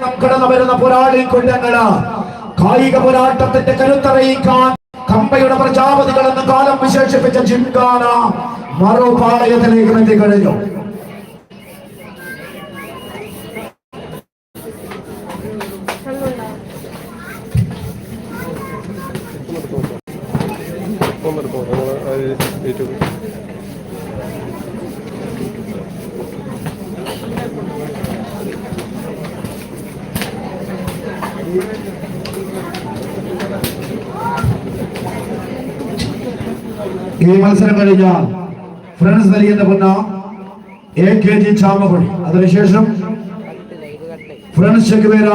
കടന്നു വരുന്ന പോരാളി കൊല്ലങ്ങൾ കായിക പോരാട്ടത്തിന്റെ കരുത്തറിയിക്കാൻ കമ്പയുടെ പ്രജാപതികൾ എന്ന് കാലം വിശേഷിപ്പിച്ച ജിംഖാന മറുപാളയത്തിലേക്ക് എത്തി കഴിഞ്ഞു. ഈ മത്സരം കഴിഞ്ഞ ഫ്രണ്ട്സ് നൽകിയ പൊന്ന എ കെ ജി ചാമപടി അതിനുശേഷം ഫ്രണ്ട്സ് ചെക്കുവേര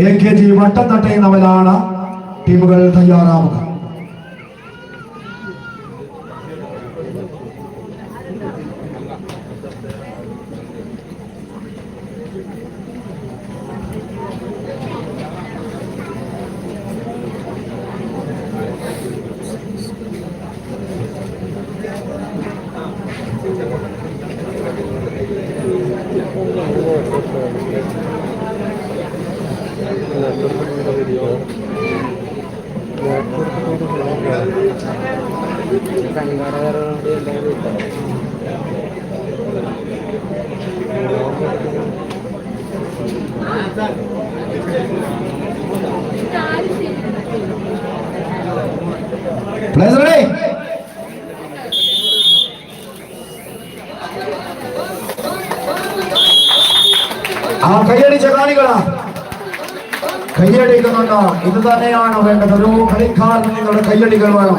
എ കെ ജി വട്ടത്തട്ടയും തമ്മിലാണ് ടീമുകൾ തയ്യാറാവുക Pleasure. Aap kahiye ni chakani kara. കൈയടിച്ച ഇത് തന്നെയാണ് വേണ്ടത്. ഒരു കളിക്കാർ നിങ്ങളുടെ കയ്യടികൾ വേണം.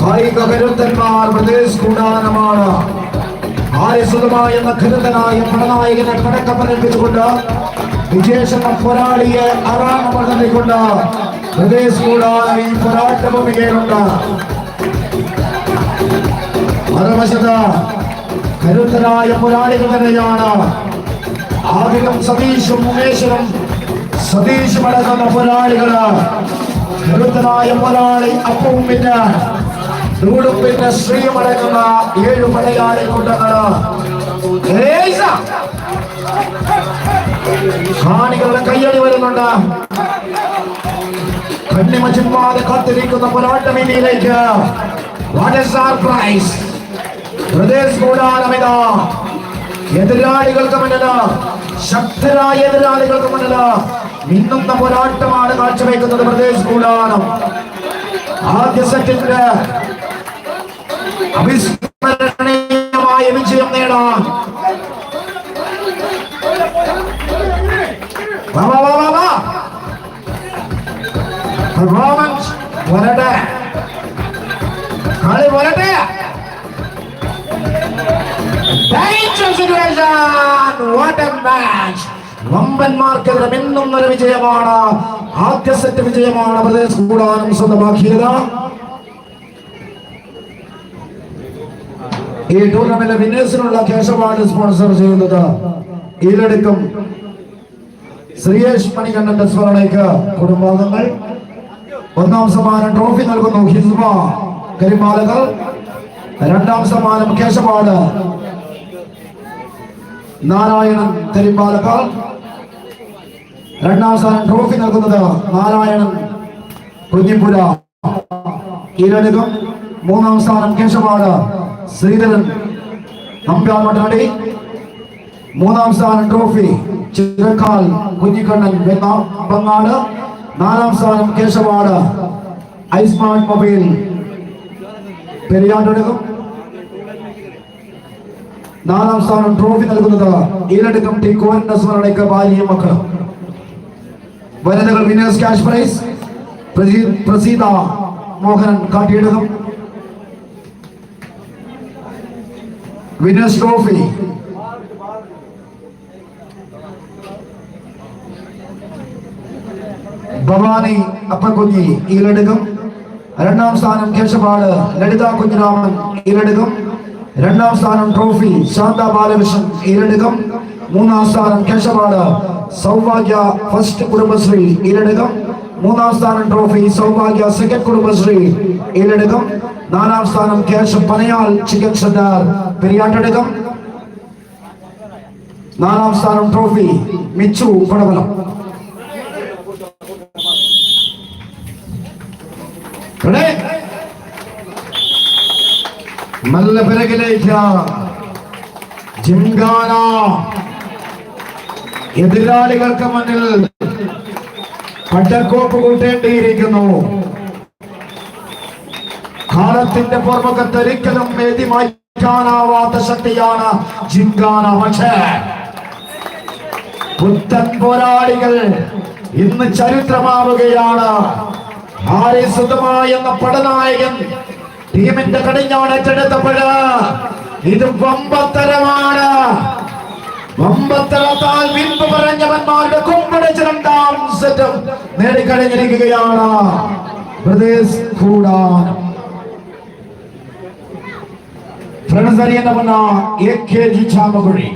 കായിക കരുത്തന്മാർ പ്രദേശ് കൂടാനമാണ് ആര്യസുതമായ എന്ന കരുത്തനായ പടനായകനെ പടക്കപ്പനൽപ്പിച്ചുകൊണ്ട് വിശേഷം പോരാളിയെ അറാമ നൽകിക്കൊണ്ട് പ്രദേശ് കൂടാനം ഈ പോരാട്ട ഭൂമികയിലുണ്ട്. മറുവശത്ത് കരുത്തരായ പോരാളികൾ തന്നെയാണ്. ആദ്യം സതീഷും ഉമേശ്വരും സതീഷും മടങ്ങുന്ന പോരാളികൾ. കരുത്തനായ പോരാളി അപ്പവും പിന്നെ ദൂടും പിന്നെ ശ്രീയുമടങ്ങുന്ന ഏഴ് മലയാളി കൂട്ടങ്ങൾ! കാണികളുടെ കയ്യടി വരുന്നുണ്ട്. കണ്ണിമ ചുമ്മാതെ കാത്തിരിക്കുന്ന പോരാട്ടം ഇനിയിലേക്ക്. What is our price Pradesh കൂടാനമിത എതിരാളികൾക്ക് മുന്നിൽ ശക്തരായ എതിരാളികൾക്ക് മുന്നിൽ മിന്നുന്ന പോരാട്ടമാണ് കാഴ്ചവെക്കുന്നത് പ്രദേശ് കൂടാനം ആദ്യ സെറ്റിന്റെ അവിസ്മരണീയമായ വിജയം നേടാൻ. പെർഫോമൻസ് വരട്ടെ കളി വരട്ടെ Danger situation! What a match! വമ്പന്മാർക്കെതിരെ മിന്നുന്നൊരു വിജയമാണ്. ആദ്യ സെറ്റ് വിജയമാണ് പ്രദേശ് കൂടാനും സ്വന്തമാക്കിയത്. ഈ ടൂർണമെന്റ് വിന്നേഴ്സിനുള്ള ക്യാഷ് സ്പോൺസർ ചെയ്യുന്നത്. ഈലടുക്കും ശ്രീയേഷ് മണികണ്ഠന്റെ സ്മരണയ്ക്ക് കുടുംബാംഗങ്ങൾ. ഒന്നാം സമ്മാനം ട്രോഫി നൽകുന്നു ഹിസ്ബ കരിമാലകൾ. രണ്ടാം സമ്മാനം കേശവാട് നാരായണൻ കരിമ്പാലക്കാർ രണ്ടാം സ്ഥാനം ട്രോഫി നൽകുന്നത് നാരായണൻ കുഞ്ഞിപ്പുര. കീരനുകം മൂന്നാം സ്ഥാനം കേശവാട് ശ്രീധരൻ. അമ്പാമട്ടാടി മൂന്നാം സ്ഥാനം ട്രോഫി ചിറക്കാൽ കുഞ്ഞിക്കണ്ണൻ വെന്ന ബങ്ങാട് നാലാം സ്ഥാനം കേശവാട് ഐസ്മാർട്ട് മൊബൈൽ. പെരിയാട്ടടുക്കും നാലാം സ്ഥാനം ട്രോഫി നൽകുന്നത് ഈരടുക്കം ടി. കോരന്റെ സ്മരണയ്ക്ക് ഭാര്യയും മക്കളും വനിതകൾ വിനേഴ്സ് ക്യാഷ് പ്രൈസ്. പ്രസീ- പ്രസീത മോഹനൻ കാട്ടിയെടുക്കും. Winners trophy. ഭവാനി അപ്പൻകുഞ്ഞി ഈലെടുക്കും രണ്ടാം സ്ഥാനം കേശപാട് ലളിത കുഞ്ഞിരാമൻ ഈലെടുക്കും രണ്ടാം സ്ഥാനം ട്രോഫി ശാന്ത ബാലകൃഷ്ണൻ ഈലടുക്കും മൂന്നാം സ്ഥാനം കേശവാട് സൗഭാഗ്യ ഫസ്റ്റ് കുടുംബശ്രീ ഈലടുക്കും മൂന്നാം സ്ഥാനം ട്രോഫി സൗഭാഗ്യ സെക്കൻഡ് കുടുംബശ്രീ ഈലടുക്കും നാലാം സ്ഥാനം കേശ പനയാൽ ചിക്കൻ സെന്റർ പെരിയാട്ടടുക്കും നാലാം സ്ഥാനം ട്രോഫി മിച്ചു പടവലം? നല്ല പിറകിലേക്ക് ജിംഗാന. എതിരാളികൾക്ക് മുന്നിൽ പട്ടക്കോപ്പ് കൂട്ടേണ്ടിയിരിക്കുന്നു. കാലത്തിന്റെ പുറമുഖത്ത് ഒരിക്കലും എഴുതി മാറ്റാനാവാത്ത ശക്തിയാണ് ജിങ്കാന പക്ഷേ പുത്തൻ പോരാളികൾ ഇന്ന് ചരിത്രമാവുകയാണ്. എന്ന പടനായകൻ ടീമിന്റെ കടിഞ്ഞാണ് ഏറ്റെടുത്തപ്പോഴ ഇത് വമ്പത്തരമാണ്. വമ്പത്തരത്താൽ വിൽപ്പ് പറഞ്ഞവന്മാരുടെ കുമ്പടിച്ച് രണ്ടാം സെറ്റും നേടിക്കഴിഞ്ഞിരിക്കുകയാണ്. പ്രദേശ് കൂടാനം ഫ്രണ്ട്സ് അറിയുന്ന എ കെ ജി ചാമകുഴി